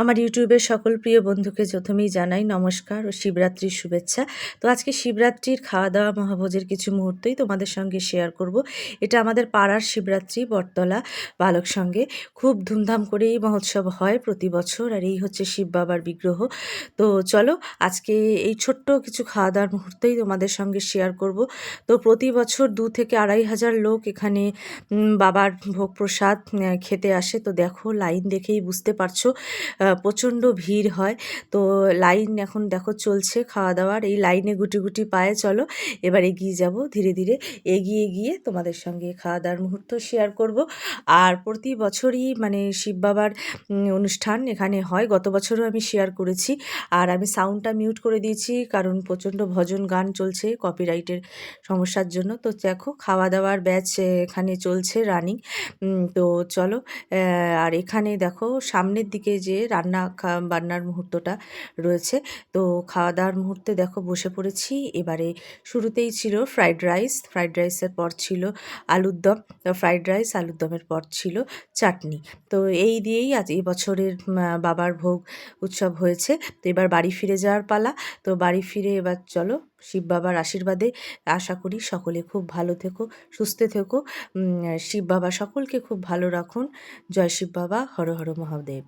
আমার ইউটিউবের সকল প্রিয় বন্ধুকে প্রথমেই জানাই নমস্কার ও শিবরাত্রির শুভেচ্ছা। তো আজকে শিবরাত্রির খাওয়া দাওয়া মহাভোজের কিছু মুহূর্তই তোমাদের সঙ্গে শেয়ার করব। এটা আমাদের পাড়ার শিবরাত্রি, বটতলা, বালক সঙ্গে। খুব ধুমধাম করেই মহোৎসব হয় প্রতি বছর আর এই হচ্ছে শিব বাবার বিগ্রহ। তো চলো আজকে এই ছোট্ট কিছু খাওয়া দাওয়ার মুহূর্তেই তোমাদের সঙ্গে শেয়ার করব। তো প্রতি বছর দু থেকে আড়াই হাজার লোক এখানে বাবার ভোগ প্রসাদ খেতে আসে। তো দেখো লাইন দেখেই বুঝতে পারছ। প্রচণ্ড ভিড় হয়। তো লাইন এখন দেখো চলছে খাওয়া দাওয়ার এই লাইনে গুটি গুটি পায়ে চলো, এবার এগিয়ে যাব ধীরে ধীরে। এগিয়ে গিয়ে তোমাদের সঙ্গে খাওয়া দাওয়ার মুহূর্ত শেয়ার করব। আর প্রতি বছরই মানে শিব বাবার অনুষ্ঠান এখানে হয়। গত বছরও আমি শেয়ার করেছি। আর আমি সাউন্ডটা মিউট করে দিয়েছি কারণ প্রচণ্ড ভজন গান চলছে কপিরাইটের সমস্যার জন্য। তো দেখো খাওয়া দাওয়ার ব্যাচ এখানে চলছে রানিং তো চলো আর এখানে দেখো সামনের দিকে যে রান্না বান্নার মুহূর্তটা রয়েছে। তো খাওয়া দাওয়ার মুহূর্তে দেখো বসে পড়েছি। এবারে শুরুতেই ছিল ফ্রাইড রাইস। ফ্রাইড রাইসের পর ছিল আলুর দম। ফ্রাইড রাইস, আলুর দমের পর ছিল চাটনি। তো এই দিয়েই আজ এই বছরের বাবার ভোগ উৎসব হয়েছে। তো এবার বাড়ি ফিরে যাওয়ার পালা। তো বাড়ি ফিরে এবার চলো শিব বাবার আশীর্বাদে। আশা করি সকলে খুব ভালো থেকো, সুস্থ থেকো। শিব বাবা সকলকে খুব ভালো রাখুন। জয় শিব বাবা, হর হর মহাদেব।